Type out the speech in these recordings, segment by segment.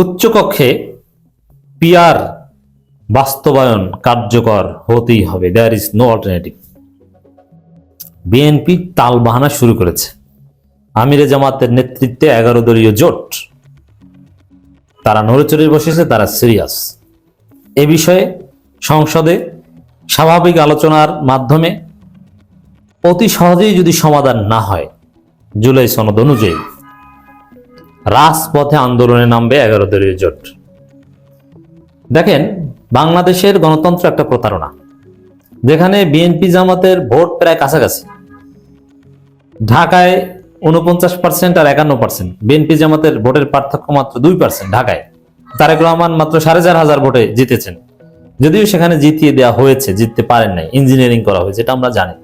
উচ্চকক্ষে peer বাস্তবায়ন কার্যকর হতেই হবে। There is no alternative BNP তাল বাহানা শুরু করেছে। আমিরে জামাতের নেতৃত্বে এগারো দলীয় জোট। তারা নড়েচড়ে বসেছে, তারা সিরিয়াস। এ বিষয়ে সংসদে স্বাভাবিক আলোচনার মাধ্যমে অতি সহজেই যদি সমাধান না হয়, জুলাই সনদ অনুযায়ী রাজপথে আন্দোলনে নামবে এগারো দলীয় জোট। দেখেন, বাংলাদেশের গণতন্ত্র একটা প্রতারণা, যেখানে বিএনপি জামাতের ভোট প্রায় কাছাকাছি। ঢাকায় উনপঞ্চাশ পার্সেন্ট আর একান্ন পার্সেন্ট বিএনপি জামাতের ভোটের পার্থক্য মাত্র দুই পার্সেন্ট ঢাকায়। তারেক রহমান মাত্র সাড়ে চার হাজার ভোটে জিতেছেন। যদিও সেখানে জিতিয়ে দেওয়া হয়েছে, জিততে পারেন নাই, ইঞ্জিনিয়ারিং করা হয়েছে, এটা আমরা জানি।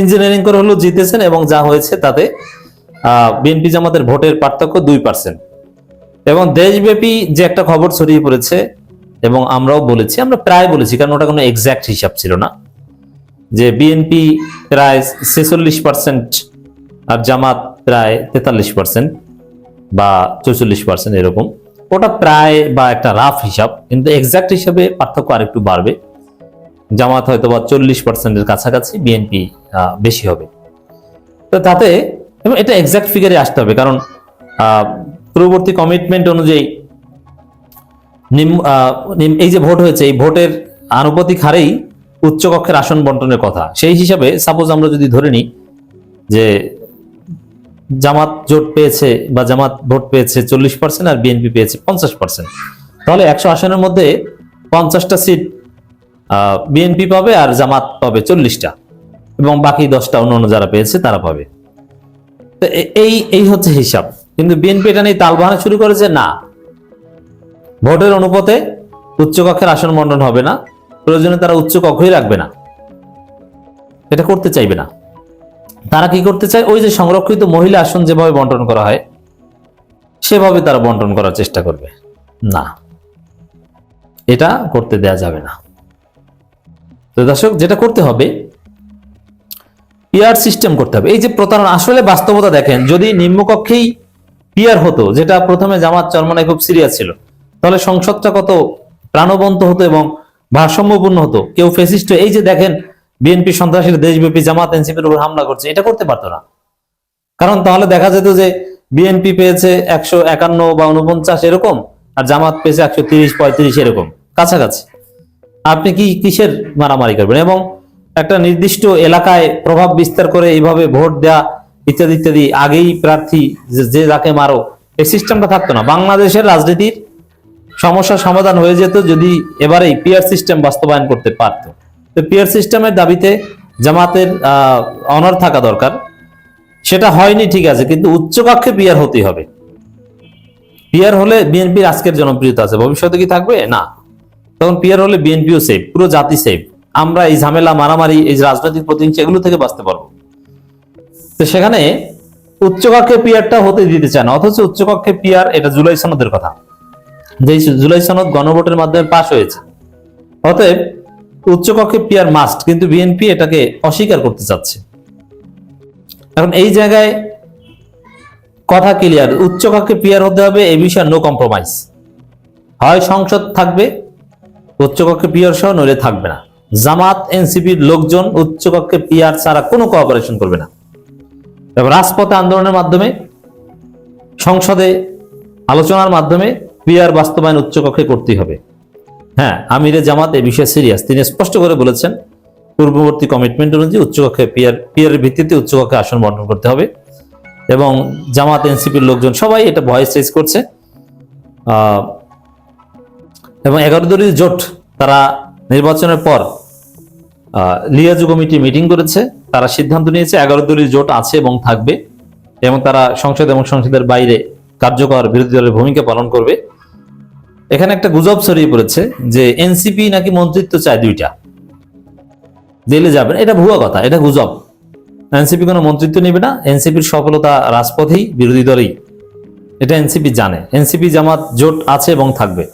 ইঞ্জিনিয়ারিং করে হলেও জিতেছেন এবং যা হয়েছে তাতে বিএনপি জামাতের ভোটের পার্থক্য দুই পার্সেন্ট এবং দেশব্যাপী যে একটা খবর ছড়িয়ে পড়েছে, এবং আমরাও বলেছি, আমরা প্রায় বলেছি, কারণ ওটা কোনো এক্স্যাক্ট হিসাব ছিল না, যে বিএনপি প্রায় ছেচল্লিশ পার্সেন্ট আর জামাত প্রায় তেতাল্লিশ পার্সেন্ট বা চৌচল্লিশ পার্সেন্ট এরকম। ওটা প্রায় বা একটা রাফ হিসাব, কিন্তু এক্স্যাক্ট হিসাবে পার্থক্য আরেকটু বাড়বে। জামাত হয়তো বা চল্লিশ পার্সেন্টের কাছাকাছি, বিএনপি বেশি হবে। তো তাতে এবং এটা এক্সাক্ট ফিগারে আসতে হবে, কারণ পূর্ববর্তী কমিটমেন্ট অনুযায়ী এই যে ভোট হয়েছে, এই ভোটের আনুপাতিক হারেই উচ্চকক্ষের আসন বন্টনের কথা। সেই হিসাবে সাপোজ আমরা যদি ধরে নিই যে জামাত জোট পেয়েছে বা জামাত ভোট পেয়েছে চল্লিশ পার্সেন্ট আর বিএনপি পেয়েছে পঞ্চাশ পার্সেন্ট তাহলে একশো আসনের মধ্যে পঞ্চাশটা সিট বিএনপি পাবে আর জামাত পাবে চল্লিশটা এবং বাকি দশটা অন্য অন্য যারা পেয়েছে তারা পাবে। তো এই এই হচ্ছে হিসাব। কিন্তু বিএনপি এটা নিয়ে তাল বাহানা শুরু করেছে, না। ভোটের অনুপাতে উচ্চকক্ষের আসন বন্টন হবে না। প্রয়োজনে তারা উচ্চ কক্ষই রাখবে না। এটা করতে চাইবে না। তারা কি করতে চায়? ওই যে সংরক্ষিত মহিলা আসন যেভাবে বন্টন করা হয়, সেভাবে তারা বন্টন করার চেষ্টা করবে। না। এটা করতে দেয়া যাবে না। তো দর্শক, যেটা করতে হবে পিয়ার সিস্টেম করতে হবে। এই যে প্রতারণা, আসলে বাস্তবতা দেখেন, যদি নিম্নকক্ষেই পিয়ার হতো, যেটা প্রথমে জামাত চরমনায় খুব সিরিয়াস ছিল, তাহলে সংসদটা কত প্রাণবন্ত হতো এবং ভারসাম্যপূর্ণ হতো। কেউ ফেসিস্ট এই যে দেখেন বিএনপি সন্ত্রাসীরা, দেশব্যাপী জামাত এনসিপির উপর হামলা করছে, এটা করতে পারতো না। কারণ তাহলে দেখা যেত যে বিএনপি পেয়েছে একশো একান্ন বা উনপঞ্চাশ এরকম, আর জামাত পেয়েছে একশো তিরিশ, পঁয়ত্রিশ এরকম, কাছাকাছি। আপনি কি কিসের মারামারি করবেন? এবং একটা নির্দিষ্ট এলাকায় প্রভাব বিস্তার করে এইভাবে ভোট দেয়া ইত্যাদি ইত্যাদি আগেই প্রার্থী যে- যাকে মারো, এই সিস্টেমটা থাকতো না। বাংলাদেশের রাজনীতির সমস্যার সমাধান হয়ে যেত যদি এবারে পিয়ার সিস্টেম বাস্তবায়ন করতে পারতো। তো পিয়ার সিস্টেমের দাবিতে জামাতের অনার থাকা দরকার। সেটা হয়নি, ঠিক আছে, কিন্তু উচ্চকক্ষে পিয়ার হতেই হবে। পিয়ার হলে বিএনপির আজকের জনপ্রিয়তা আছে। ভবিষ্যতে কি থাকবে? না। তখন পিয়ার হলে বিএনপিও সেফ পুরো জাতি সেফ আমরা এই ঝামেলা, মারামারি, এই রাজনৈতিক প্রতিহিংসা, এগুলো থেকে বাঁচতে পারব। তো সেখানে উচ্চকক্ষে পিয়ারটা হতে দিতে চায় না, অথচ উচ্চকক্ষে পিয়ার এটা জুলাই সনদের কথা। যে জুলাই সনদ গণভোটের মাধ্যমে পাশ হয়েছে। অতএব উচ্চকক্ষে পিয়ার মাস্ট কিন্তু বিএনপি এটাকে অস্বীকার করতে চাচ্ছে। এখন এই জায়গায় কথা ক্লিয়ার উচ্চকক্ষে পিয়ার হতে হবে এই বিষয়ে নো কম্প্রোমাইজ হয় সংসদ থাকবে, উচ্চকক্ষে পিয়ার সহ, নইলে থাকবে না। জামাত এনসিপির লোকজন উচ্চকক্ষে পিআর ছাড়া কোনো কোঅপারেশন করবে না। এবং রাজপথে আন্দোলনের মাধ্যমে, সংসদে আলোচনার মাধ্যমে পিআর বাস্তবায়ন উচ্চকক্ষে করতেই হবে। হ্যাঁ আমিরে জামাত এ বিষয়ে সিরিয়াস তিনি স্পষ্ট করে বলেছেন, পূর্ববর্তী কমিটমেন্ট অনুযায়ী উচ্চকক্ষে পিআর পিয়ারের ভিত্তিতে উচ্চকক্ষে আসন বন্টন করতে হবে এবং জামাত, এনসিপির লোকজন সবাই এটা ভয়েস রেজ করছে। এবং এগারো দলীয় জোট তারা নির্বাচনের পর লিয়াজু কমিটি মিটিং করেছে। তারা সিদ্ধান্ত নিয়েছে এগারো দলীয় জোট আছে এবং থাকবে এবং তারা সংসদ এবং সংসদের বাইরে কার্যকর বিরোধী দলের ভূমিকা পালন করবে। এখানে একটা গুজব ছড়িয়ে পড়েছে যে এনসিপি নাকি মন্ত্রিত্ব চায় দুইটা। জেলে যাবেন, এটা ভুয়া কথা, এটা গুজব। এনসিপি কোনো মন্ত্রিত্ব নেবে না, এনসিপির সফলতা রাজপথেই, বিরোধী দলেই। এটা এনসিপি জানে। এনসিপি জামাত জোট আছে এবং থাকবে।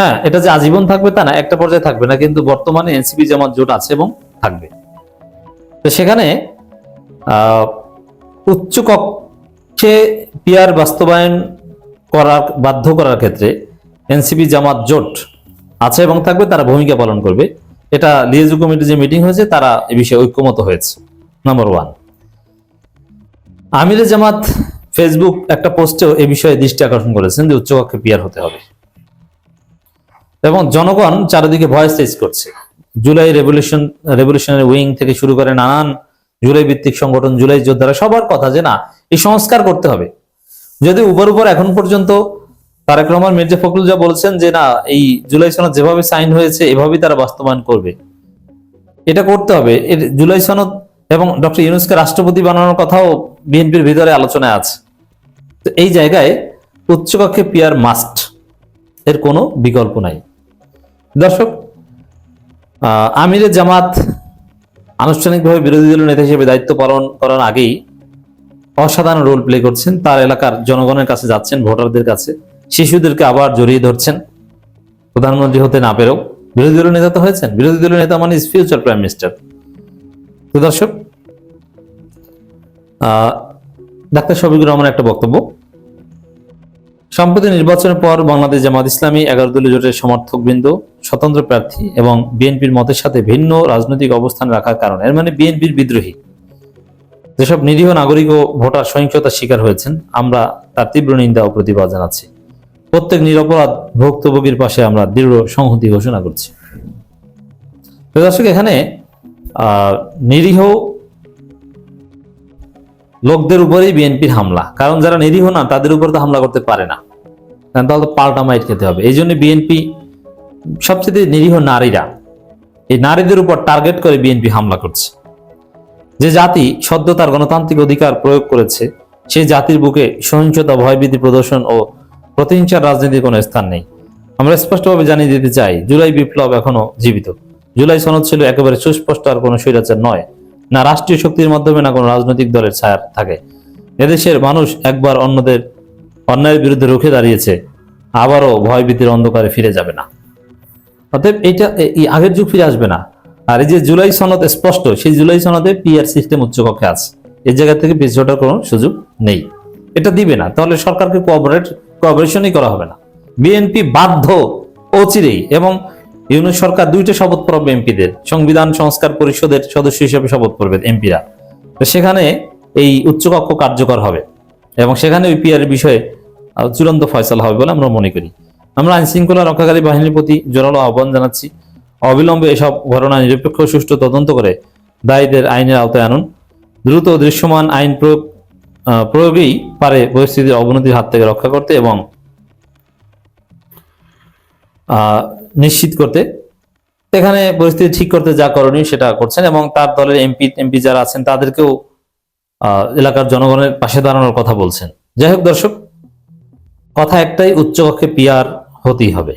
হ্যাঁ এটা যে আজীবন থাকবে তা না, একটা পর্যায়ে থাকবে না, কিন্তু বর্তমানে এনসিপি জামাত জোট আছে এবং থাকবে। তো সেখানে উচ্চ কক্ষে পিয়ার বাস্তবায়ন করার, বাধ্য করার ক্ষেত্রে এনসিপি জামাত জোট আছে এবং থাকবে, তারা ভূমিকা পালন করবে। এটা লিয়েজু কমিটির যে মিটিং হয়েছে, তারা এ বিষয়ে ঐক্যমত হয়েছে নাম্বার ওয়ান আমিরে জামাত ফেসবুক একটা পোস্টেও এ বিষয়ে দৃষ্টি আকর্ষণ করেছেন যে উচ্চকক্ষে পিয়ার হতে হবে। এবং জনগণ চারিদিকে ভয়েস রেজ করছে। জুলাই রেভলিউশন রেভলিউশনারি উইং থেকে শুরু করে নানান জুলাই ভিত্তিক সংগঠন, জুলাই যোদ্ধারা সবার কথা যে না, এই সংস্কার করতে হবে। যদি উপর উপর এখন পর্যন্ত তারেক রহমান, মির্জা ফখরুল যা বলছেন যে না, এই জুলাই সনদ যেভাবে সাইন হয়েছে, এভাবেই তারা বাস্তবায়ন করবে। এটা করতে হবে। এর জুলাই সনদ এবং ডক্টর ইউনুসকে রাষ্ট্রপতি বানানোর কথাও বিএনপির ভিতরে আলোচনায় আছে। তো এই জায়গায় উচ্চকক্ষে পিয়ার মাস্ট এর কোনো বিকল্প নাই। দর্শক আমিরে জামাত আনুষ্ঠানিকভাবে বিরোধী দলের নেতা হিসেবে দায়িত্ব পালন করার আগেই অসাধারণ রোল প্লে করছেন। তার এলাকার জনগণের কাছে যাচ্ছেন, ভোটারদের কাছে। শিশুদেরকে আবার জড়িয়ে ধরছেন। প্রধানমন্ত্রী হতে না পেরেও বিরোধী দলের নেতা তো হয়েছেন। বিরোধী দলের নেতা মানে ফিউচার প্রাইম মিনিস্টার তো দর্শক ডাক্তার শফিকুর রহমানের একটা বক্তব্য। সম্প্রতি নির্বাচনের পর বাংলাদেশ জামাত ইসলামী এগারো দলীয় জোটের সমর্থকবৃন্দ, স্বতন্ত্র প্রার্থী এবং বিএনপির মতের সাথে ভিন্ন রাজনৈতিক অবস্থান রাখার কারণে, এর মানে বিএনপির বিদ্রোহী। যেসব নিরীহ নাগরিক ও ভোটার সহিংসতার শিকার হয়েছেন, আমরা তার তীব্র নিন্দা ও প্রতিবাদ জানাচ্ছি। প্রত্যেক নিরপরাধ ভুক্তভোগীর পাশে আমরা দৃঢ় সংহতি ঘোষণা করছি। দর্শক, এখানে নিরীহ লোকদের উপরেই বিএনপির হামলা। কারণ যারা নিরীহ না, তাদের উপর তো হামলা করতে পারে না। কারণ তাহলে তো পাল্টা মাইট খেতে হবে। এই জন্য বিএনপি, সবচেয়ে নিরীহ নারীরা, এই নারীদের উপর টার্গেট করে বিএনপি হামলা করছে। যে জাতি সদ্য তার গণতান্ত্রিক অধিকার প্রয়োগ করেছে, সেই জাতির বুকে সহিংসতা, ভয়ভীতি প্রদর্শন ও প্রতিহিংসার রাজনীতির কোনো স্থান নেই। আমরা স্পষ্টভাবে জানিয়ে দিতে চাই, জুলাই বিপ্লব এখনও জীবিত। জুলাই সনদ ছিল একেবারে সুস্পষ্ট আর কোনো স্বৈরাচার নয়। না রাষ্ট্রীয় শক্তির মাধ্যমে না কোনো রাজনৈতিক দলের ছায়ার থাকে। এদেশের মানুষ একবার অন্যদের অন্যায়ের বিরুদ্ধে রুখে দাঁড়িয়েছে, আবারও ভয়ভীতির অন্ধকারে ফিরে যাবে না। অতএব এইটা, এই আগের যুগ ফিরে আসবে না। আর এই যে জুলাই সনদ স্পষ্ট, সেই জুলাই সনদে পিআর সিস্টেম উচ্চকক্ষে আছে। এই জায়গা থেকে পিছিয়ে কোনো সুযোগ নেই। এটা দিবে না। তাহলে সরকারকে কোঅপারেট কোঅপারেশনই করা হবে না। বিএনপি বাধ্য অচিরেই এবং ইউনিট সরকার দুইটা শপথ পড়বে এমপিদের, সংবিধান সংস্কার পরিষদের সদস্য হিসেবে শপথ পড়বে এমপিরা। সেখানে এই উচ্চকক্ষ কার্যকর হবে এবং সেখানে ওই পিআর বিষয়ে চূড়ান্ত ফয়সালা হবে বলে আমরা মনে করি। আমরা আইন শৃঙ্খলা রক্ষাকারী বাহিনীর প্রতি জোরালো আহ্বান জানাচ্ছি। অবিলম্বে এসব ঘটনা নিরপেক্ষ সুষ্ঠু তদন্ত করে দায়ীদের আইনের আওতায় আনুন। দ্রুত দৃশ্যমান আইন প্রয়োগ প্রয়োগেই পারে পরিস্থিতির অবনতির হাত থেকে রক্ষা করতে এবং নিশ্চিত করতে। এখানে পরিস্থিতি ঠিক করতে যা করণীয় সেটা করছেন এবং তার দলের এমপি এমপি যারা আছেন তাদেরকেও এলাকার জনগণের পাশে দাঁড়ানোর কথা বলছেন। যাই হোক দর্শক, কথা একটাই উচ্চকক্ষে পিয়ার হতেই হবে।